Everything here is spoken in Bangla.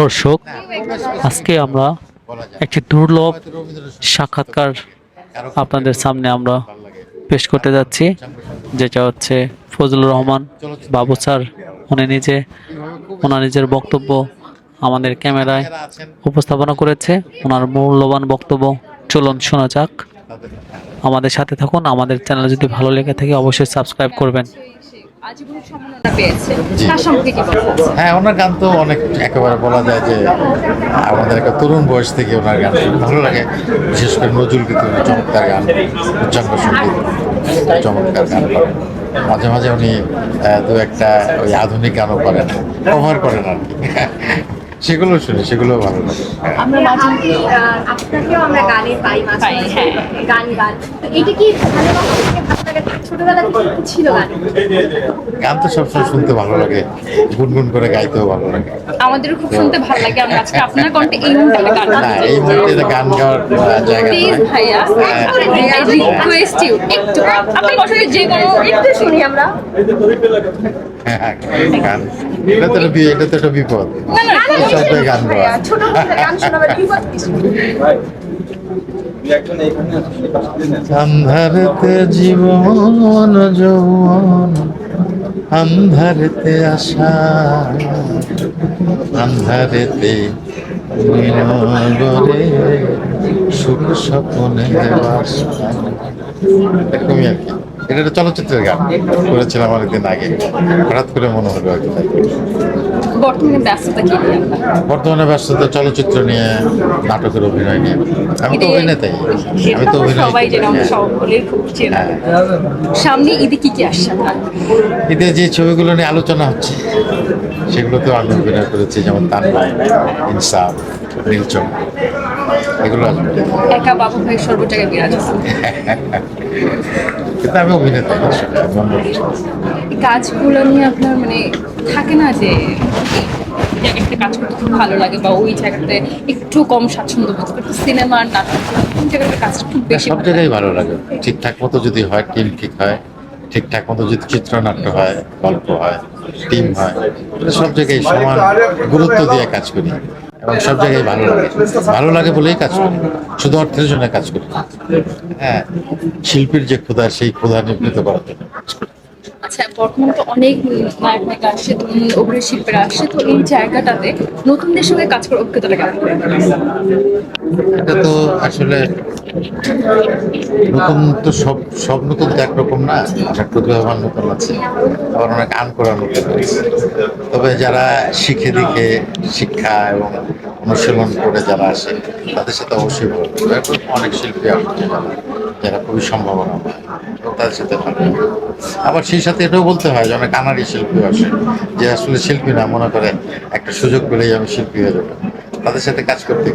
দর্শক, আজকে আমরা একটি দুর্লভ সাক্ষাৎকার আপনাদের সামনে আমরা পেশ করতে যাচ্ছি, যেটা হচ্ছে ফজলুর রহমান বাবু স্যার, উনি নিজে, ওনার নিজের বক্তব্য আমাদের ক্যামেরায় উপস্থাপনা করেছে, ওনার মূল্যবান বক্তব্য। চলুন শোনা যাক। আমাদের সাথে থাকুন, আমাদের চ্যানেল যদি ভালো লেগে থাকে অবশ্যই সাবস্ক্রাইব করবেন। আজীবন সম্মাননা পেয়েছে। তার সম্পর্কে কি হ্যাঁ ওনার গান তো অনেক একেবারে বলা যায় যে আমাদের একটা তরুণ বয়স থেকে ওনার গান ভালো লাগে। বিশেষ করে নজরুল চমৎকার গান উচ্চাঙ্গ সংগীত চমৎকার গান করেন। মাঝে মাঝে উনি দু একটা ওই আধুনিক গানও করেন। কভার করেন আর কি। সেগুলো শুনি সেগুলো ভালো লাগে। হ্যাঁ। আমরা মাঝে মাঝে, আপনাকেও আমরা গানে পাই মাঝে মাঝে। হ্যাঁ। গান গান। তো এটা কি ভালো লাগে? ছোটবেলা থেকে কি ছিল গান? গান তো সবসময় শুনতে ভালো লাগে। গুনগুন করে গাইতেও ভালো লাগে। আমাদেরও খুব শুনতে ভালো লাগে। আমরা আজকে আপনার কণ্ঠে এই মুহূর্তে গান না এই মুহূর্তে গান গাওয়ার জায়গা প্লিজ ভাইয়া রিকোয়েস্ট ইউ একটু। আপনি বসে যে কোনো একটু শুনি আমরা। হ্যাঁ, হ্যাঁ, গান এটা এটা তো একটা বিপদ গান আন্ধারেতে জীবন, যৌবন, আন্ধারেতে আশা। আন্ধারেতে মিনগরে সুখ স্বপ্নে বাসা এরকমই আর কি এটা একটা চলচ্চিত্রের গান। করেছিলাম অনেকদিন আগে। হঠাৎ করে মনে হলো আর কি। বর্তমানে ব্যস্ততা কি বর্তমানে ব্যস্ততা চলচ্চিত্র নিয়ে নাটকের অভিনয় নিয়ে। আমি তো অভিনেতাই। আমি তো অভিনয় সবাই যেন হ্যাঁ। সকলের খুব চেনা। হ্যাঁ। সামনে ঈদে কি কি আসছে ঈদে যে ছবিগুলো নিয়ে আলোচনা হচ্ছে সেগুলোতেও আমি অভিনয় করেছি যেমন তানবাই ইনসাফ নীলচম। এগুলো আসবে একা বাবু ভাই সর্ব জায়গায় বিরাজমান কিন্তু আমি অভিনেতা কাজগুলো নিয়ে আপনার মানে থাকে না যে জায়গাটাতে কাজ করতে খুব ভালো লাগে বা ওই জায়গাটাতে একটু কম স্বাচ্ছন্দ্য বোধ করতে সিনেমা নাটক কোন জায়গাটাতে কাজটা খুব বেশি সব জায়গায় ভালো লাগে। ঠিকঠাক মতো যদি হয় টিম ঠিক হয়। ঠিকঠাক মতো যদি চিত্রনাট্য হয় গল্প হয় টিম হয় সব জায়গায় সমান গুরুত্ব দিয়ে কাজ করি। এবং সব জায়গায় ভালো লাগে। ভালো লাগে বলেই কাজ করি। শুধু অর্থের জন্য কাজ করি। হ্যাঁ শিল্পীর যে ক্ষুধা, সেই ক্ষুধা নিবৃত করার জন্য আচ্ছা বর্তমানে তো অনেক নায়ক নায়িকা আসছে অভিনয় শিল্পীরা আসছে তো এই জায়গাটাতে নতুনদের সঙ্গে কাজ করার অভিজ্ঞতাটা কেমন? এটা তো আসলে নতুন তো সব সব নতুন তো একরকম না। প্রতিভাবান নতুন আছে, আবার অনেক আন করা নতুন তবে যারা শিখে দিকে শিক্ষা এবং অনুশীলন করে যারা আসে, তাদের সাথে অবশ্যই ভালো অনেক শিল্পী আসছে যারা খুবই সম্ভাবনা পায় তাদের সাথে আবার সেই সাথে এটাও বলতে হয় যে অনেক কানাড়ি শিল্পী আসে, যে আসলে শিল্পী না, মনে করে একটা সুযোগ পেলেই আমি শিল্পী হয়ে যাব। তাদের সাথে কাজ করতে